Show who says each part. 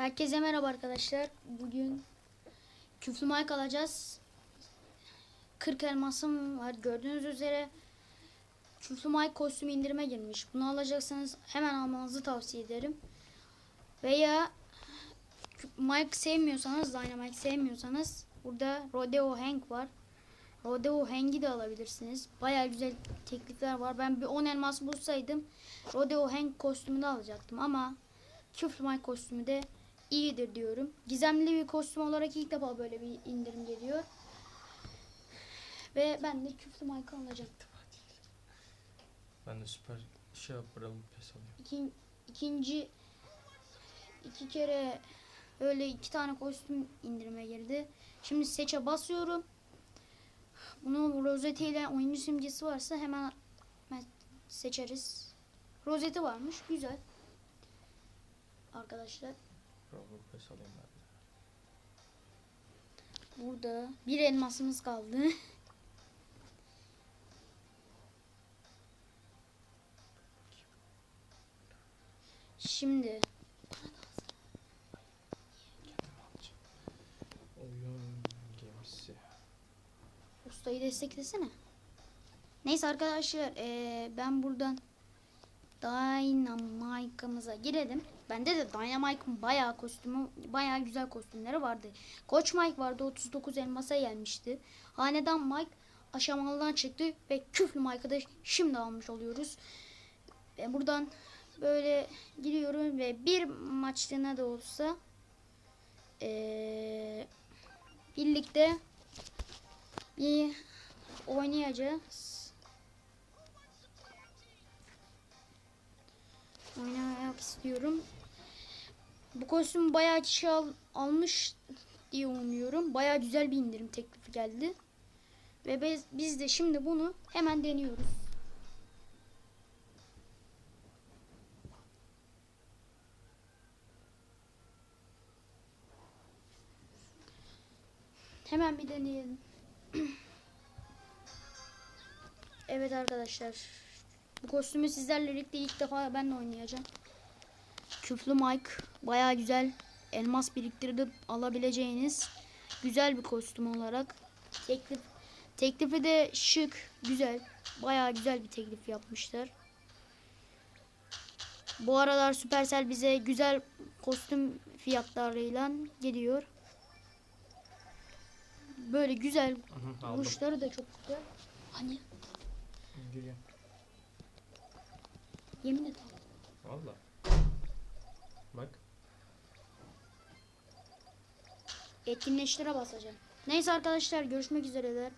Speaker 1: Herkese merhaba arkadaşlar. Bugün küflü mic alacağız. 40 elmasım var. Gördüğünüz üzere küflü mic kostüm indirime girmiş. Bunu alacaksanız hemen almanızı tavsiye ederim. Veya mic sevmiyorsanız, Dynamite sevmiyorsanız burada Rodeo Hank var. Rodeo Hank'i de alabilirsiniz. Baya güzel teklifler var. Ben bir 10 elmas bulsaydım Rodeo Hank kostümünü alacaktım ama Küflü Mike kostümü de iyidir diyorum. Gizemli bir kostüm olarak ilk defa böyle bir indirim geliyor. Ve ben de Küflü Mike'ı alacağım.
Speaker 2: Ben de süper şey yaparım pes alıyorum.
Speaker 1: İkin, ikinci iki kere öyle iki tane kostüm indirime girdi. Şimdi seçe basıyorum. Bunu rozeti ile oyuncu simgesi varsa hemen seçeriz. Rozeti varmış. Güzel. Arkadaşlar
Speaker 2: Alayım ben de.
Speaker 1: Burada bir elmasımız kaldı. Şimdi ustayı desteklesene. Neyse arkadaşlar eee, ben buradan Dynamite'ımıza girelim. Bende de Dynamite'ın bayağı kostümü, bayağı güzel kostümleri vardı. Koç Mike vardı 39 elmasa gelmişti. Hanedan Mike aşamalıdan çıktı ve küflü Mike'ı da şimdi almış oluyoruz. Ve buradan böyle giriyorum ve bir maçlığına da olsa eee, birlikte bir oynayacağız. İstiyorum. Bu kostüm bayağı kişi al- almış diye umuyorum. Bayağı güzel bir indirim teklifi geldi. Ve biz, biz de şimdi bunu hemen deniyoruz. Hemen bir deneyelim. evet arkadaşlar. Bu kostümü sizlerle birlikte ilk defa ben de oynayacağım. Küflü Mike bayağı güzel. Elmas biriktirip alabileceğiniz güzel bir kostüm olarak. Teklif teklifi de şık, güzel. Bayağı güzel bir teklif yapmışlar. Bu aralar Supercell bize güzel kostüm fiyatlarıyla geliyor. Böyle güzel. Vuruşları da çok güzel. Hani
Speaker 2: Giriyor.
Speaker 1: yemin et.
Speaker 2: Valla. Bak.
Speaker 1: Etkinleştire basacağım. Neyse arkadaşlar görüşmek üzere.